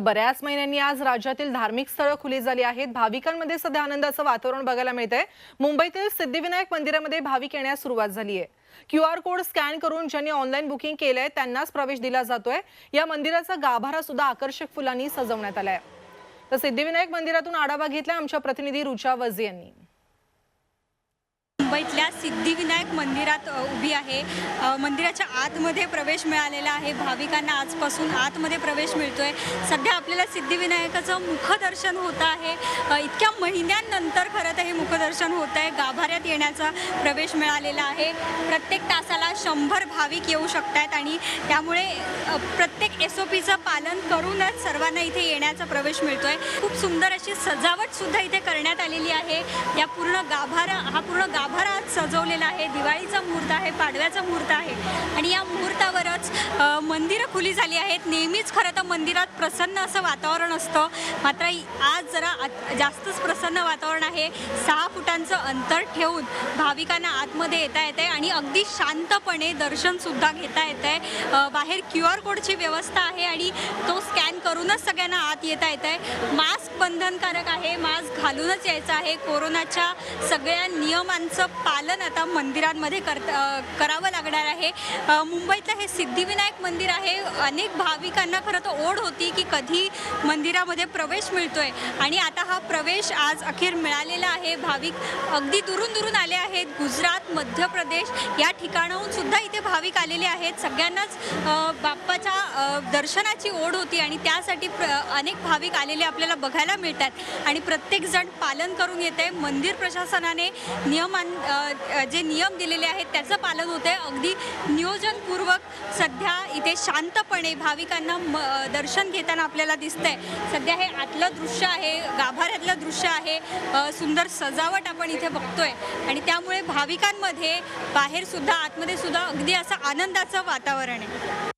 बऱ्याच महिन्यांनी आज राज्यातील धार्मिक स्थळं खुली झाली आहेत. भाविकांमध्ये सध्या आनंदाचं वातावरण बघायला मिळतंय. मुंबईतील सिद्धिविनायक मंदिरामध्ये भाविक येण्यास सुरुवात झाली आहे. क्यू आर कोड स्कॅन करून ज्यांनी ऑनलाईन बुकिंग केलंय त्यांनाच प्रवेश दिला जातोय. या मंदिराचा गाभारा सुद्धा आकर्षक फुलांनी सजवण्यात आलाय. तर सिद्धिविनायक मंदिरातून आढावा घेतला आमच्या प्रतिनिधी रुचा वझी यांनी. मुंबईतल्या सिद्धिविनायक मंदिरात उभी आहे. मंदिराच्या आतमध्ये प्रवेश मिळालेला आहे. भाविकांना आजपासून आतमध्ये प्रवेश मिळतोय. सध्या आपल्याला सिद्धिविनायकाचं मुखदर्शन होतं आहे. इतक्या महिन्यांनंतर खरं तर हे मुखदर्शन होत आहे. गाभाऱ्यात येण्याचा प्रवेश मिळालेला आहे. प्रत्येक तासाला शंभर भाविक येऊ शकतात आणि त्यामुळे प्रत्येक एस ओ पीचं पालन करूनच सर्वांना इथे येण्याचा प्रवेश मिळतोय. खूप सुंदर अशी सजावट सुद्धा इथे करण्यात आलेली आहे. या पूर्ण गाभारा हा पूर्ण गाभारा सजवलेला आहे. दिवाळीचा मुहूर्त आहे पाडव्याचा मुहूर्त आहे. आणि या मुहूर्तावर मंदिरं खुली झाली आहेत. नेहमीच खरं तर मंदिरात प्रसन्न असं वातावरण असतं. मात्र आज जरा आत- जास्तच प्रसन्न वातावरण आहे. सहा फुटांचं अंतर ठेवून भाविकांना आतमध्ये येता येते आणि अगदी शांतपणे दर्शनसुद्धा घेता येत आहे बाहेर क्यू आर कोडची व्यवस्था आहे आणि तो स्कॅन करूनच सगळ्यांना आत येता येत आहे मास्क बंधनकारक आहे. मास्क घालूनच यायचं आहे. कोरोनाच्या सगळ्या नियमांचं पालन आता मंदिरांमध्ये कर करावं लागणार आहे. मुंबईतलं हे सिद्धिविनायक मंदिर आहे. अनेक भाविकांना खरं तर ओढ होती की कधी मंदिरामध्ये प्रवेश मिळतोय. आणि आता हा प्रवेश आज अखेर मिळालेला आहे. भाविक अगदी दुरून दुरून आले आहेत. गुजरात मध्य प्रदेश या ठिकाणाहून सुद्धा इथे भाविक आलेले आहेत. सगळ्यांनाच बाप्पाच्या दर्शनाची ओढ होती आणि त्यासाठी प्र अनेक भाविक आलेले आपल्याला बघायला मिळतात. आणि प्रत्येकजण पालन करून येते मंदिर प्रशासनाने नियमां जे नियम दिलेले आहेत त्याचं पालन होतं आहे अगदी नियोजनपूर्वक सध्या इथे शांतपणे भाविकांना म दर्शन घेताना आपल्याला दिसतंय. सध्या हे आतलं दृश्य आहे गाभाऱ्यातलं दृश्य आहे. सुंदर सजावट आपण इथे बघतोय. आणि त्यामुळे भाविकांमध्ये बाहेर सुद्धा आतमध्ये सुद्धा अगदी असं आनंदाचं वातावरण आहे.